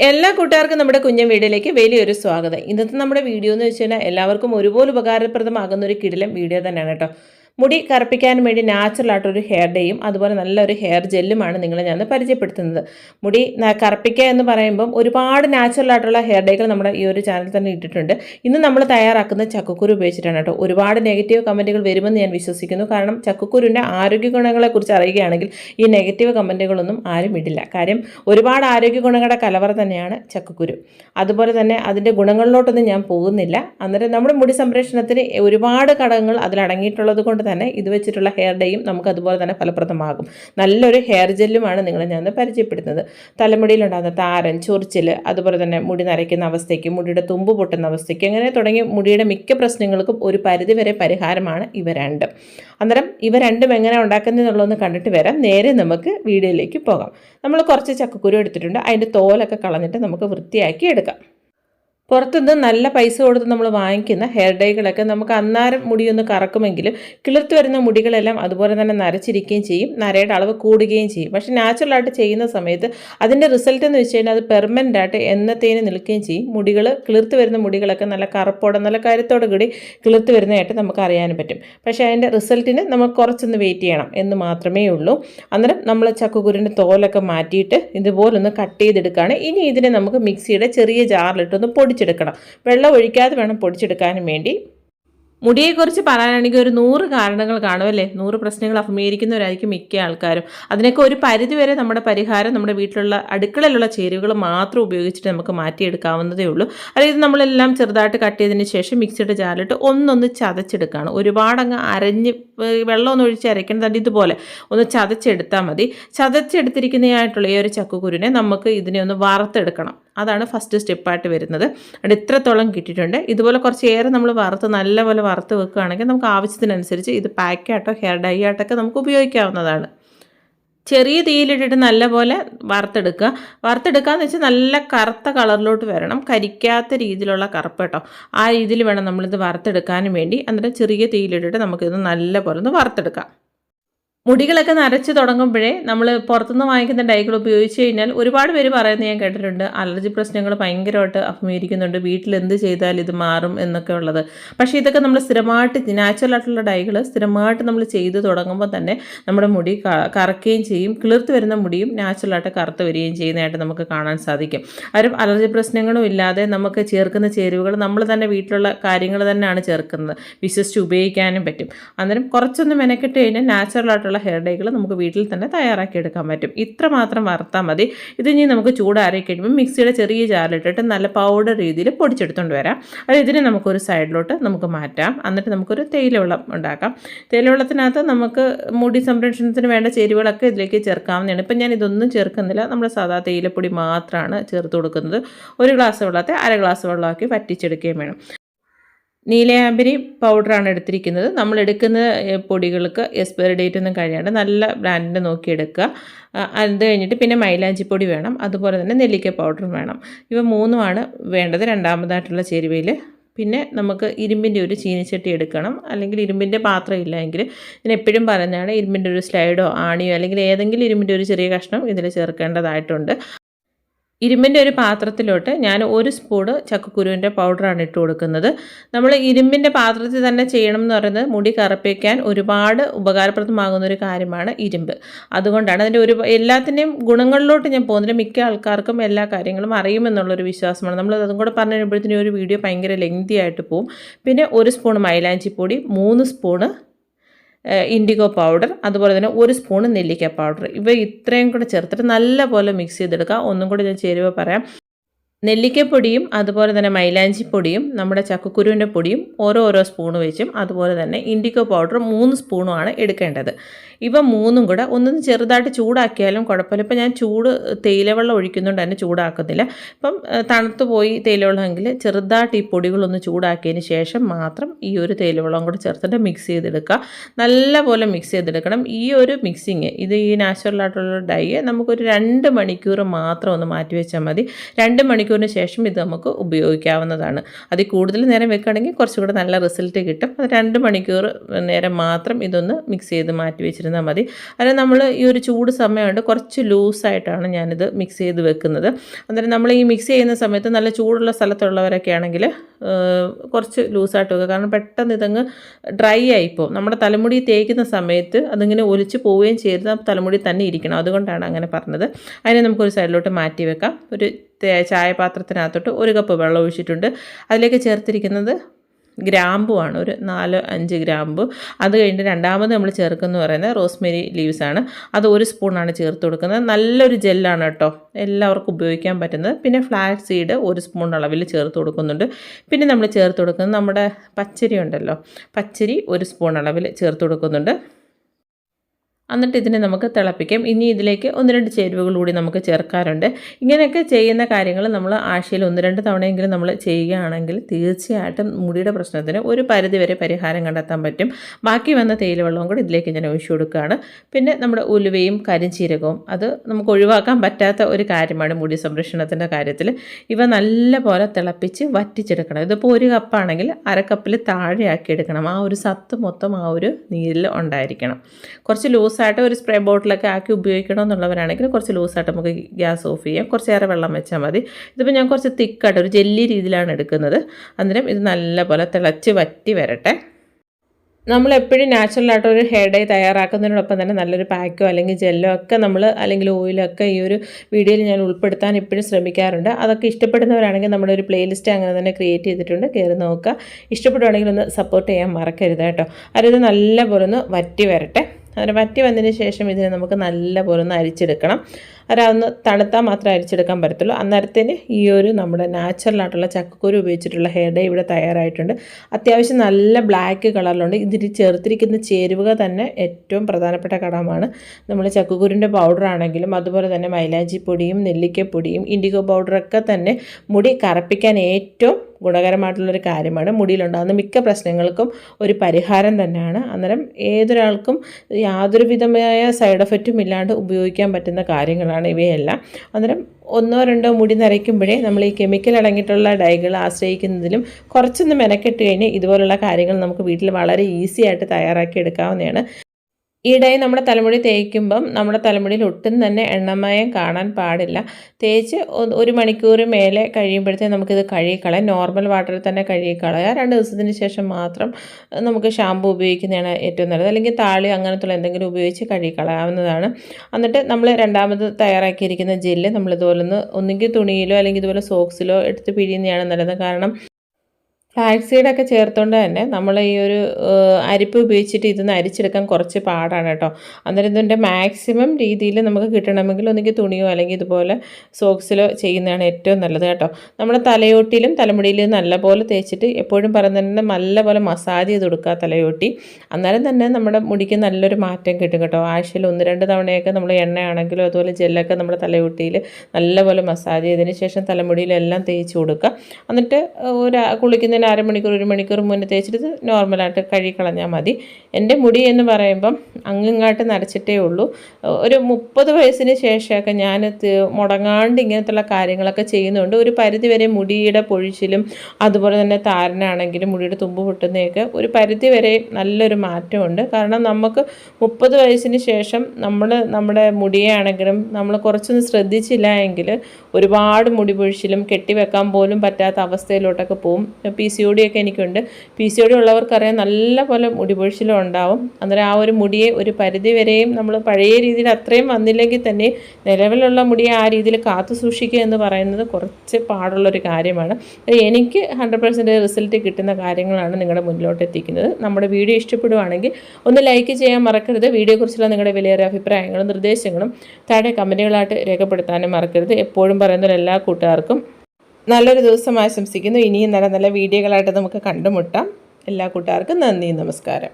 എല്ലാ കൂട്ടുകാർക്കും നമ്മുടെ കുഞ്ഞൻ വീഡിയോയിലേക്ക് വലിയൊരു സ്വാഗതം. ഇന്നത്തെ നമ്മുടെ വീഡിയോ എന്ന് വെച്ച് കഴിഞ്ഞാൽ എല്ലാവർക്കും ഒരുപോലെ ഉപകാരപ്രദമാകുന്ന ഒരു കിടിലം വീഡിയോ തന്നെയാണ് കേട്ടോ. മുടി കറുപ്പിക്കാൻ വേണ്ടി നാച്ചുറൽ ആയിട്ടൊരു ഹെയർ ഡേയും അതുപോലെ നല്ലൊരു ഹെയർ ജെല്ലുമാണ് നിങ്ങളെ ഞാൻ പരിചയപ്പെടുത്തുന്നത്. മുടി കറുപ്പിക്കുക എന്ന് പറയുമ്പം ഒരുപാട് നാച്ചുറൽ ആയിട്ടുള്ള ഹെയർ ഡേകൾ നമ്മുടെ ഈ ഒരു ചാനൽ തന്നെ ഇട്ടിട്ടുണ്ട്. ഇന്ന് നമ്മൾ തയ്യാറാക്കുന്ന ചക്കക്കുരു ഉപയോഗിച്ചിട്ടാണ് കേട്ടോ. ഒരുപാട് നെഗറ്റീവ് കമന്റുകൾ വരുമെന്ന് ഞാൻ വിശ്വസിക്കുന്നു. കാരണം ചക്കക്കുരുവിന്റെ ആരോഗ്യ ഗുണങ്ങളെക്കുറിച്ച് അറിയുകയാണെങ്കിൽ ഈ നെഗറ്റീവ് കമന്റുകളൊന്നും ആരും ഇടില്ല. കാര്യം ഒരുപാട് ആരോഗ്യ ഗുണങ്ങളുടെ കലവറ തന്നെയാണ് ചക്കക്കുരു. അതുപോലെ തന്നെ അതിന്റെ ഗുണങ്ങളിലോട്ടൊന്നും ഞാൻ പോകുന്നില്ല. അന്നേരം നമ്മുടെ മുടി സംരക്ഷണത്തിന് ഒരുപാട് ഘടകങ്ങൾ അതിലടങ്ങിയിട്ടുള്ളത് കൊണ്ട് തന്നെ ഇത് വെച്ചിട്ടുള്ള ഹെയർ ഡേയും നമുക്ക് അതുപോലെ തന്നെ ഫലപ്രദമാകും. നല്ലൊരു ഹെയർ ജെല്ലുമാണ് നിങ്ങൾ ഞാൻ പരിചയപ്പെടുത്തുന്നത്. തലമുടിയിലുണ്ടാകുന്ന താരൻ ചൊറിച്ചിൽ അതുപോലെ തന്നെ മുടി നരയ്ക്കുന്ന അവസ്ഥയ്ക്ക് മുടിയുടെ തുമ്പ് പൊട്ടുന്ന അവസ്ഥയ്ക്ക് അങ്ങനെ തുടങ്ങി മുടിയുടെ മിക്ക പ്രശ്നങ്ങൾക്കും ഒരു പരിധിവരെ പരിഹാരമാണ് ഇവ രണ്ടും. അന്നേരം ഇവ രണ്ടും എങ്ങനെ ഉണ്ടാക്കുന്നതെന്നുള്ളതൊന്ന് കണ്ടിട്ട് വരാം. നേരെ നമുക്ക് വീഡിയോയിലേക്ക് പോകാം. നമ്മൾ കുറച്ച് ചക്കക്കുരു എടുത്തിട്ടുണ്ട്. അതിന്റെ തോലൊക്കെ കളഞ്ഞിട്ട് നമുക്ക് വൃത്തിയാക്കി എടുക്കാം. പുറത്തുനിന്ന് നല്ല പൈസ കൊടുത്ത് നമ്മൾ വാങ്ങിക്കുന്ന ഹെയർ ഡൈകളൊക്കെ നമുക്ക് അന്നാരം മുടിയൊന്ന് കറക്കുമെങ്കിലും കിളിർത്ത് വരുന്ന മുടികളെല്ലാം അതുപോലെ തന്നെ നരച്ചിരിക്കുകയും ചെയ്യും. നരയുടെ അളവ് കൂടുകയും ചെയ്യും. പക്ഷെ നാച്ചുറലായിട്ട് ചെയ്യുന്ന സമയത്ത് അതിന്റെ റിസൾട്ട് എന്ന് വെച്ച് കഴിഞ്ഞാൽ അത് പെർമനന്റ് ആയിട്ട് എന്നത്തേന് നിൽക്കുകയും ചെയ്യും. മുടികൾ കിളിർത്ത് വരുന്ന മുടികളൊക്കെ നല്ല കറുപ്പോടെ നല്ല കാര്യത്തോടു കൂടി കിളിർത്ത് വരുന്നതായിട്ട് നമുക്ക് അറിയാനും പറ്റും. പക്ഷേ അതിന്റെ റിസൾട്ടിന് നമ്മൾ കുറച്ചൊന്ന് വെയിറ്റ് ചെയ്യണം എന്ന് മാത്രമേ ഉള്ളൂ. അന്നേരം നമ്മൾ ചക്കക്കുരുവിന്റെ തോലൊക്കെ മാറ്റിയിട്ട് ഇതുപോലൊന്ന് കട്ട് ചെയ്തെടുക്കുകയാണ്. ഇനി ഇതിനെ നമുക്ക് മിക്സിയുടെ ചെറിയ ജാറിലിട്ടൊന്ന് പൊടിച്ചെടുക്കണം. വെള്ളം ഒഴിക്കാതെ വേണം പൊടിച്ചെടുക്കാനും വേണ്ടി. മുടിയെക്കുറിച്ച് പറയാനാണെങ്കിൽ ഒരു നൂറ് കാരണങ്ങൾ കാണും അല്ലേ? നൂറ് പ്രശ്നങ്ങൾ അഭിമുഖീകരിക്കുന്നവരായിരിക്കും മിക്ക ആൾക്കാരും. അതിനൊക്കെ ഒരു പരിധിവരെ നമ്മുടെ പരിഹാരം നമ്മുടെ വീട്ടിലുള്ള അടുക്കളയിലുള്ള ചേരുവകൾ മാത്രം ഉപയോഗിച്ചിട്ട് നമുക്ക് മാറ്റിയെടുക്കാവുന്നതേ ഉള്ളൂ. അതായത് നമ്മളെല്ലാം ചെറുതായിട്ട് കട്ട് ചെയ്തതിന് ശേഷം മിക്സിയുടെ ജാറിലിട്ട് ഒന്നൊന്ന് ചതച്ചെടുക്കുകയാണ് ഒരുപാടങ്ങ് അരഞ്ഞ് വെള്ളം വെള്ളമൊന്നും ഒഴിച്ച് അരയ്ക്കേണ്ടത് ഇതുപോലെ. ഒന്ന് ചതച്ചെടുത്താൽ മതി. ചതച്ചെടുത്തിരിക്കുന്നതായിട്ടുള്ള ഈ ഒരു ചക്കുകുരുനെ നമുക്ക് ഇതിനെ ഒന്ന് വറുത്തെടുക്കണം. അതാണ് ഫസ്റ്റ് സ്റ്റെപ്പായിട്ട് വരുന്നത്. അത് ഇത്രത്തോളം കിട്ടിയിട്ടുണ്ട്. ഇതുപോലെ കുറച്ച് ഏറെ നമ്മൾ വറുത്ത് നല്ലപോലെ വറുത്ത് വെക്കുകയാണെങ്കിൽ നമുക്ക് ആവശ്യത്തിനനുസരിച്ച് ഇത് പാക്കായിട്ടോ ഹെയർ ഡൈ ആയിട്ടൊക്കെ നമുക്ക് ഉപയോഗിക്കാവുന്നതാണ്. ചെറിയ തീയിലിട്ടിട്ട് നല്ലപോലെ വറുത്തെടുക്കുക. എന്ന് വെച്ചാൽ നല്ല കറുത്ത കളറിലോട്ട് വരണം. കരിക്കാത്ത രീതിയിലുള്ള കറുപ്പ് കേട്ടോ. ആ രീതിയിൽ വേണം നമ്മളിത് വറുത്തെടുക്കാനും വേണ്ടി. അന്നേരം ചെറിയ തീയിലിട്ടിട്ട് നമുക്കിത് നല്ലപോലെ ഒന്ന് വറുത്തെടുക്കാം. മുടികളൊക്കെ നരച്ച് തുടങ്ങുമ്പോഴേ നമ്മൾ പുറത്തുനിന്ന് വാങ്ങിക്കുന്ന ഡൈകൾ ഉപയോഗിച്ച് കഴിഞ്ഞാൽ ഒരുപാട് പേര് പറയുന്നത് ഞാൻ കേട്ടിട്ടുണ്ട്. അലർജി പ്രശ്നങ്ങൾ ഭയങ്കരമായിട്ട് അഭിമുഖീകരിക്കുന്നുണ്ട്. വീട്ടിൽ എന്ത് ചെയ്താൽ ഇത് മാറും എന്നൊക്കെ ഉള്ളത്. പക്ഷേ ഇതൊക്കെ നമ്മൾ സ്ഥിരമായിട്ട് നാച്ചുറൽ ആയിട്ടുള്ള ഡൈകൾ സ്ഥിരമായിട്ട് നമ്മൾ ചെയ്ത് തുടങ്ങുമ്പോൾ തന്നെ നമ്മുടെ മുടി കറക്കുകയും ചെയ്യും. കിളിർത്ത് വരുന്ന മുടിയും നാച്ചുറലായിട്ട് കറുത്ത് വരികയും ചെയ്യുന്നതായിട്ട് നമുക്ക് കാണാൻ സാധിക്കും. ഒരു അലർജി പ്രശ്നങ്ങളും ഇല്ലാതെ നമുക്ക് ചേർക്കുന്ന ചേരുവകൾ നമ്മൾ തന്നെ വീട്ടിലുള്ള കാര്യങ്ങൾ തന്നെയാണ് ചേർക്കുന്നത്. വിശ്വസിച്ച് ഉപയോഗിക്കാനും പറ്റും. അന്നേരം കുറച്ചൊന്ന് മെനക്കെട്ട് കഴിഞ്ഞാൽ നാച്ചുറൽ ആയിട്ടുള്ള ഹെയർ ഡൈകൾ നമുക്ക് വീട്ടിൽ തന്നെ തയ്യാറാക്കിയെടുക്കാൻ പറ്റും. ഇത്ര മാത്രം വറുത്താൽ മതി. ഇത് ഇനി നമുക്ക് ചൂടാറി കഴിയുമ്പോൾ മിക്സിയുടെ ചെറിയ ജാറിലിട്ടിട്ട് നല്ല പൗഡർ രീതിയിൽ പൊടിച്ചെടുത്തുകൊണ്ട് വരാം. അത് ഇതിനെ നമുക്കൊരു സൈഡിലോട്ട് നമുക്ക് മാറ്റാം. എന്നിട്ട് നമുക്കൊരു തേയിലവെള്ളം ഉണ്ടാക്കാം. തേയിലവെള്ളത്തിനകത്ത് നമുക്ക് മുടി സംരക്ഷണത്തിന് വേണ്ട ചേരുവകളൊക്കെ ഇതിലേക്ക് ചേർക്കാവുന്നതാണ്. ഇപ്പം ഞാൻ ഇതൊന്നും ചേർക്കുന്നില്ല. നമ്മൾ സാധാ തേയിലപ്പൊടി മാത്രമാണ് ചേർത്ത് കൊടുക്കുന്നത്. ഒരു ഗ്ലാസ് വെള്ളത്തെ അര ഗ്ലാസ് വെള്ളമാക്കി വറ്റിച്ചെടുക്കുകയും വേണം. നീലയാമ്പരി പൗഡറാണ് എടുത്തിരിക്കുന്നത്. നമ്മൾ എടുക്കുന്ന പൊടികൾക്ക് എക്സ്പയറി ഡേറ്റ് ഒന്നും കഴിയാണ്ട് നല്ല ബ്രാൻഡിന്റെ നോക്കി എടുക്കുക അത് കഴിഞ്ഞിട്ട് പിന്നെ മൈലാഞ്ചി പൊടി വേണം. അതുപോലെ തന്നെ നെല്ലിക്ക പൗഡറും വേണം. ഇവ മൂന്നുമാണ് വേണ്ടത്. രണ്ടാമതായിട്ടുള്ള ചേരുവയിൽ. പിന്നെ നമുക്ക് ഇരുമ്പിന്റെ ഒരു ചീനിച്ചട്ടി എടുക്കണം. അല്ലെങ്കിൽ ഇരുമ്പിന്റെ പാത്രം ഇല്ലെങ്കിൽ ഞാൻ എപ്പോഴും പറഞ്ഞാണ് ഇരുമ്പിന്റെ ഒരു സ്ലൈഡോ ആണിയോ അല്ലെങ്കിൽ ഏതെങ്കിലും ഇരുമ്പിന്റെ ഒരു ചെറിയ കഷ്ണം ഇതിൽ ചേർക്കേണ്ടതായിട്ടുണ്ട്. ഇരുമ്പിന്റെ ഒരു പാത്രത്തിലോട്ട് ഞാൻ ഒരു സ്പൂണ് ചക്കക്കുരുവിന്റെ പൗഡറാണ് ഇട്ട് കൊടുക്കുന്നത്. നമ്മൾ ഇരുമ്പിന്റെ പാത്രത്തിൽ തന്നെ ചെയ്യണം എന്ന് പറയുന്നത് മുടി കറുപ്പിക്കാൻ ഒരുപാട് ഉപകാരപ്രദമാകുന്ന ഒരു കാര്യമാണ് ഇരുമ്പ്. അതുകൊണ്ടാണ് അതിന്റെ ഒരു എല്ലാത്തിന്റെയും ഗുണങ്ങളിലോട്ട് ഞാൻ പോകുന്നില്ല മിക്ക ആൾക്കാർക്കും എല്ലാ കാര്യങ്ങളും അറിയുമെന്നുള്ളൊരു വിശ്വാസമാണ്. നമ്മൾ അതും കൂടെ പറഞ്ഞു കഴിയുമ്പോഴത്തേനും ഒരു വീഡിയോ ഭയങ്കര ലെങ്തി ആയിട്ട് പോവും. പിന്നെ ഒരു സ്പൂൺ മൈലാഞ്ചിപ്പൊടി മൂന്ന് സ്പൂണ് ഇൻഡിഗോ പൗഡർ അതുപോലെ തന്നെ ഒരു സ്പൂൺ നെല്ലിക്ക പൗഡർ ഇവ ഇത്രയും കൂടെ ചേർത്തിട്ട് നല്ലപോലെ മിക്സ് ചെയ്തെടുക്കുക ഒന്നും കൂടി ഞാൻ ചേരുവ പറയാം. നെല്ലിക്കപ്പൊടിയും അതുപോലെ തന്നെ മൈലാഞ്ചിപ്പൊടിയും നമ്മുടെ ചക്കക്കുരുവിന്റെ പൊടിയും ഓരോ ഓരോ സ്പൂൺ വെച്ചും അതുപോലെ തന്നെ ഇൻഡിക്കോ പൗഡർ മൂന്ന് സ്പൂണുമാണ് എടുക്കേണ്ടത്. ഇവ മൂന്നും കൂടെ ഒന്നും ചെറുതായിട്ട് ചൂടാക്കിയാലും കുഴപ്പമില്ല. ഇപ്പം ഞാൻ ചൂട് തേയിലവെള്ളം ഒഴിക്കുന്നുണ്ട് തന്നെ ചൂടാക്കുന്നില്ല. ഇപ്പം തണുത്ത് പോയി തേയിലവെള്ളമെങ്കിൽ ചെറുതായിട്ട് ഈ പൊടികളൊന്ന് ചൂടാക്കിയതിന് ശേഷം മാത്രം ഈ ഒരു തേയിലവെള്ളം കൂടെ ചേർത്തിട്ട് മിക്സ് ചെയ്തെടുക്കുക. നല്ലപോലെ മിക്സ് ചെയ്തെടുക്കണം. ഈ ഒരു മിക്സിങ് ഇത് ഈ നാച്ചുറൽ ആയിട്ടുള്ള ഡൈ നമുക്കൊരു രണ്ട് മണിക്കൂർ മാത്രം ഒന്ന് മാറ്റി വെച്ചാൽ മതി. രണ്ട് മണിക്കൂറിന് ശേഷം ഇത് നമുക്ക് ഉപയോഗിക്കാവുന്നതാണ്. അതിൽ കൂടുതൽ നേരം വെക്കുകയാണെങ്കിൽ കുറച്ചുകൂടെ നല്ല റിസൾട്ട് കിട്ടും. അത് രണ്ട് മണിക്കൂർ നേരം മാത്രം ഇതൊന്ന് മിക്സ് ചെയ്ത് മാറ്റി വെച്ചിരുന്നാൽ മതി. അതിന് നമ്മൾ ഈ ഒരു ചൂട് സമയമുണ്ട് കുറച്ച് ലൂസായിട്ടാണ് ഞാനിത് മിക്സ് ചെയ്ത് വെക്കുന്നത്. അന്നേരം നമ്മൾ ഈ മിക്സ് ചെയ്യുന്ന സമയത്ത് നല്ല ചൂടുള്ള സ്ഥലത്തുള്ളവരൊക്കെ ആണെങ്കിൽ കുറച്ച് ലൂസായിട്ട് വെക്കുക. കാരണം പെട്ടെന്ന് ഇതങ്ങ് ഡ്രൈ ആയിപ്പോവും. നമ്മുടെ തലമുടി തേക്കുന്ന സമയത്ത് അതിങ്ങനെ ഒലിച്ച് പോവുകയും ചെയ്ത് തലമുടി തന്നെ ഇരിക്കണം. അതുകൊണ്ടാണ് അങ്ങനെ പറഞ്ഞത്. അതിനെ നമുക്കൊരു സൈഡിലോട്ട് മാറ്റി വെക്കാം. ഒരു ചായപാത്രത്തിനകത്തോട്ട് ഒരു കപ്പ് വെള്ളം ഒഴിച്ചിട്ടുണ്ട്. അതിലേക്ക് ചേർത്തിരിക്കുന്നത് ഗ്രാമ്പുമാണ് ഒരു നാല് അഞ്ച് ഗ്രാമ്പു. അത് കഴിഞ്ഞിട്ട് രണ്ടാമത് നമ്മൾ ചേർക്കുന്നത് പറയുന്നത് റോസ്മേരി ലീവ്സാണ് അത് ഒരു സ്പൂണാണ് ചേർത്ത് കൊടുക്കുന്നത്. നല്ലൊരു ജെല്ലാണ് കേട്ടോ. എല്ലാവർക്കും ഉപയോഗിക്കാൻ പറ്റുന്നത്. പിന്നെ ഫ്ലാറ്റ് സീഡ് ഒരു സ്പൂൺ അളവിൽ ചേർത്ത് കൊടുക്കുന്നുണ്ട്. പിന്നെ നമ്മൾ ചേർത്ത് കൊടുക്കുന്നത് നമ്മുടെ പച്ചരി ഉണ്ടല്ലോ. പച്ചരി ഒരു സ്പൂൺ അളവിൽ ചേർത്ത് കൊടുക്കുന്നുണ്ട്. എന്നിട്ട് ഇതിനെ നമുക്ക് തിളപ്പിക്കാം. ഇനി ഇതിലേക്ക് ഒന്ന് രണ്ട് ചേരുവകൾ കൂടി നമുക്ക് ചേർക്കാറുണ്ട്. ഇങ്ങനെയൊക്കെ ചെയ്യുന്ന കാര്യങ്ങൾ നമ്മൾ ആഴ്ചയിൽ ഒന്ന് രണ്ട് തവണയെങ്കിലും നമ്മൾ ചെയ്യുകയാണെങ്കിൽ തീർച്ചയായിട്ടും മുടിയുടെ പ്രശ്നത്തിന് ഒരു പരിധിവരെ പരിഹാരം കണ്ടെത്താൻ പറ്റും. ബാക്കി വന്ന തേയില വെള്ളവും കൂടി ഇതിലേക്ക് ഞാൻ ഒഴിച്ചു കൊടുക്കുകയാണ്. പിന്നെ നമ്മുടെ ഉലുവയും കരിഞ്ചീരകവും അത് നമുക്ക് ഒഴിവാക്കാൻ പറ്റാത്ത ഒരു കാര്യമാണ് മുടി സംരക്ഷണത്തിന്റെ കാര്യത്തിൽ. ഇവ നല്ല പോലെ തിളപ്പിച്ച് വറ്റിച്ചെടുക്കണം. ഇതിപ്പോൾ ഒരു കപ്പാണെങ്കിൽ അര കപ്പിൽ താഴെയാക്കി എടുക്കണം. ആ ഒരു സത്ത് മൊത്തം ആ ഒരു നീരിൽ ഉണ്ടായിരിക്കണം. കുറച്ച് ലൂസ് ലൂസായിട്ട് ഒരു സ്പ്രേ ബോട്ടിലൊക്കെ ആക്കി ഉപയോഗിക്കണമെന്നുള്ളവരാണെങ്കിൽ കുറച്ച് ലൂസായിട്ട് നമുക്ക് ഗ്യാസ് ഓഫ് ചെയ്യാം. കുറച്ചേറെ വെള്ളം വെച്ചാൽ മതി. ഇതിപ്പോൾ ഞാൻ കുറച്ച് തിക്കായിട്ട് ഒരു ജെല്ലി രീതിയിലാണ് എടുക്കുന്നത്. അന്നേരം ഇത് നല്ലപോലെ തിളച്ച് വറ്റി വരട്ടെ. നമ്മൾ എപ്പോഴും ഒരു ഹെയർ ഡേ തയ്യാറാക്കുന്നതിനോടൊപ്പം തന്നെ നല്ലൊരു പാക്കോ അല്ലെങ്കിൽ ജെല്ലോ ഒക്കെ നമ്മൾ അല്ലെങ്കിൽ ഓയിലോ ഒക്കെ ഈ ഒരു വീഡിയോയിൽ ഞാൻ ഉൾപ്പെടുത്താൻ ഇപ്പോഴും ശ്രമിക്കാറുണ്ട്. അതൊക്കെ ഇഷ്ടപ്പെടുന്നവരാണെങ്കിൽ നമ്മുടെ ഒരു പ്ലേലിസ്റ്റ് അങ്ങനെ തന്നെ ക്രിയേറ്റ് ചെയ്തിട്ടുണ്ട്. കയറി നോക്കുക. ഇഷ്ടപ്പെടുവാണെങ്കിൽ ഒന്ന് സപ്പോർട്ട് ചെയ്യാൻ മറക്കരുത് കേട്ടോ. അതായത് നല്ലപോലെ ഒന്ന് വറ്റി വരട്ടെ. അങ്ങനെ വറ്റി വന്നതിന് ശേഷം ഇതിനെ നമുക്ക് നല്ലപോലെ ഒന്ന് അരിച്ചെടുക്കണം. അതൊന്ന് തണുത്താൽ മാത്രമേ അരിച്ചെടുക്കാൻ പറ്റത്തുള്ളൂ. അന്നേരത്തിന് ഈ ഒരു നമ്മുടെ നാച്ചുറലായിട്ടുള്ള ചക്കക്കുരു ഉപയോഗിച്ചിട്ടുള്ള ഹെയർ ഡേ ഇവിടെ തയ്യാറായിട്ടുണ്ട്. അത്യാവശ്യം നല്ല ബ്ലാക്ക് കളറിലുണ്ട് ഇതിൽ ചേർത്തിരിക്കുന്ന ചേരുവക തന്നെ ഏറ്റവും പ്രധാനപ്പെട്ട ഘടകമാണ്. നമ്മൾ ചക്കക്കൂരിന്റെ പൗഡർ ആണെങ്കിലും അതുപോലെ തന്നെ മൈലാഞ്ചി പൊടിയും നെല്ലിക്കപ്പൊടിയും ഇൻഡിഗോ പൗഡറൊക്കെ തന്നെ മുടി കറപ്പിക്കാൻ ഏറ്റവും ഗുണകരമായിട്ടുള്ളൊരു കാര്യമാണ്. മുടിയിലുണ്ടാകുന്ന മിക്ക പ്രശ്നങ്ങൾക്കും ഒരു പരിഹാരം തന്നെയാണ്. അന്നേരം ഏതൊരാൾക്കും യാതൊരു വിധമായ സൈഡ് എഫക്റ്റും ഇല്ലാണ്ട് ഉപയോഗിക്കാൻ പറ്റുന്ന കാര്യങ്ങളാണ് ഇവയെല്ലാം. അന്നേരം ഒന്നോ രണ്ടോ മുടി നരയ്ക്കുമ്പോഴേ നമ്മൾ ഈ കെമിക്കൽ അടങ്ങിയിട്ടുള്ള ഡൈകൾ ആശ്രയിക്കുന്നതിലും കുറച്ചൊന്ന് മെനക്കെട്ട് കഴിഞ്ഞ് ഇതുപോലുള്ള കാര്യങ്ങൾ നമുക്ക് വീട്ടിൽ വളരെ ഈസി ആയിട്ട് തയ്യാറാക്കി എടുക്കാവുന്നതാണ്. ഈടായി നമ്മുടെ തലമുടി തേക്കുമ്പം നമ്മുടെ തലമുടിയിൽ ഒട്ടും തന്നെ എണ്ണമയം കാണാൻ പാടില്ല. തേച്ച് ഒരു മണിക്കൂർ മേലെ കഴിയുമ്പോഴത്തേ നമുക്കിത് കഴുകിക്കളയാം. നോർമൽ വാട്ടറിൽ തന്നെ കഴുകിക്കളയാം. രണ്ട് ദിവസത്തിന് ശേഷം മാത്രം നമുക്ക് ഷാമ്പു ഉപയോഗിക്കുന്നതാണ് ഏറ്റവും നല്ലത്. അല്ലെങ്കിൽ താളി അങ്ങനത്തുള്ള എന്തെങ്കിലും ഉപയോഗിച്ച് കഴുകിക്കളയാവുന്നതാണ്. എന്നിട്ട് നമ്മൾ രണ്ടാമത് തയ്യാറാക്കിയിരിക്കുന്ന ജെല്ല് ഒന്ന് ഒന്നുകിൽ തുണിയിലോ അല്ലെങ്കിൽ ഇതുപോലെ സോക്സിലോ എടുത്ത് പിഴിയുന്നതാണ് നല്ലത്. കാരണം ഫ്ലാക്സീഡൊക്കെ ചേർത്തുകൊണ്ട് തന്നെ നമ്മൾ ഈ ഒരു അരിപ്പ് ഉപയോഗിച്ചിട്ട് ഇതൊന്ന് അരിച്ചെടുക്കാൻ കുറച്ച് പാടാണ് കേട്ടോ. അന്നേരം ഇതിന്റെ മാക്സിമം രീതിയിൽ നമുക്ക് കിട്ടണമെങ്കിൽ ഒന്നുകിൽ തുണിയോ അല്ലെങ്കിൽ ഇതുപോലെ സോക്സിലോ ചെയ്യുന്നതാണ് ഏറ്റവും നല്ലത് കേട്ടോ. നമ്മുടെ തലയോട്ടിയിലും തലമുടിയിലും നല്ലപോലെ തേച്ചിട്ട് എപ്പോഴും പറയുന്നത് നല്ലപോലെ മസാജ് ചെയ്ത് കൊടുക്കുക തലയോട്ടി. അന്നേരം തന്നെ നമ്മുടെ മുടിക്ക് നല്ലൊരു മാറ്റം കിട്ടും കേട്ടോ. ആഴ്ചയിൽ ഒന്ന് രണ്ട് തവണയൊക്കെ നമ്മൾ എണ്ണയാണെങ്കിലും അതുപോലെ ജെല്ലൊക്കെ നമ്മുടെ തലയോട്ടിയിൽ നല്ലപോലെ മസാജ് ചെയ്തതിന് ശേഷം തലമുടിയിലെല്ലാം തേച്ച് കൊടുക്കുക. എന്നിട്ട് ഒരു കുളിക്കുന്നതിന് അരമണിക്കൂർ ഒരു മണിക്കൂർ മുന്നേ തേച്ചിട്ട് നോർമലായിട്ട് കഴുകിക്കളഞ്ഞാൽ മതി. എന്റെ മുടി എന്ന് പറയുമ്പം അങ്ങിങ്ങാട്ട് നരച്ചിട്ടേ ഉള്ളൂ. ഒരു മുപ്പത് വയസ്സിന് ശേഷമൊക്കെ ഞാൻ മുടങ്ങാണ്ട് ഇങ്ങനത്തുള്ള കാര്യങ്ങളൊക്കെ ചെയ്യുന്നുണ്ട്. ഒരു പരിധിവരെ മുടിയുടെ പൊഴിച്ചിലും അതുപോലെ തന്നെ താരനാണെങ്കിലും മുടിയുടെ തുമ്പ് പൊട്ടുന്നതൊക്കെ ഒരു പരിധിവരെ നല്ലൊരു മാറ്റമുണ്ട്. കാരണം നമുക്ക് മുപ്പത് വയസ്സിന് ശേഷം നമ്മൾ നമ്മുടെ മുടിയെ ആണെങ്കിലും നമ്മൾ കുറച്ചൊന്നും ശ്രദ്ധിച്ചില്ല ഒരുപാട് മുടി പൊഴിച്ചിലും കെട്ടിവെക്കാൻ പോലും പറ്റാത്ത അവസ്ഥയിലോട്ടൊക്കെ പോകും. പി സി ഒ ഡി ഒക്കെ എനിക്കുണ്ട്. പി സി ഒ ഡി ഉള്ളവർക്കറിയാം നല്ല പോലെ മുടി പൊഴിച്ചിലും ഉണ്ടാവും. അന്നേരം ആ ഒരു മുടിയെ ഒരു പരിധി വരെയും നമ്മൾ പഴയ രീതിയിൽ അത്രയും വന്നില്ലെങ്കിൽ തന്നെ നിലവിലുള്ള മുടിയെ ആ രീതിയിൽ കാത്തു സൂക്ഷിക്കുക എന്ന് പറയുന്നത് കുറച്ച് പാടുള്ളൊരു കാര്യമാണ്. എനിക്ക് ഹൺഡ്രഡ് പെർസെന്റ് റിസൾട്ട് കിട്ടുന്ന കാര്യങ്ങളാണ് നിങ്ങളുടെ മുന്നിലോട്ട് എത്തിക്കുന്നത് നമ്മുടെ വീഡിയോ ഇഷ്ടപ്പെടുവാണെങ്കിൽ ഒന്ന് ലൈക്ക് ചെയ്യാൻ മറക്കരുത്. വീഡിയോയെക്കുറിച്ചുള്ള നിങ്ങളുടെ വിലയേറിയ അഭിപ്രായങ്ങളും നിർദ്ദേശങ്ങളും താഴെ കമന്റുകളായിട്ട് രേഖപ്പെടുത്താനും മറക്കരുത്. എപ്പോഴും പറയുന്ന എല്ലാ കൂട്ടുകാർക്കും നല്ലൊരു ദിവസം ആശംസിക്കുന്നു. ഇനിയും നല്ല നല്ല വീഡിയോകളായിട്ട് നമുക്ക് കണ്ടുമുട്ടാം. എല്ലാ കൂട്ടുകാർക്കും നന്ദി നമസ്കാരം.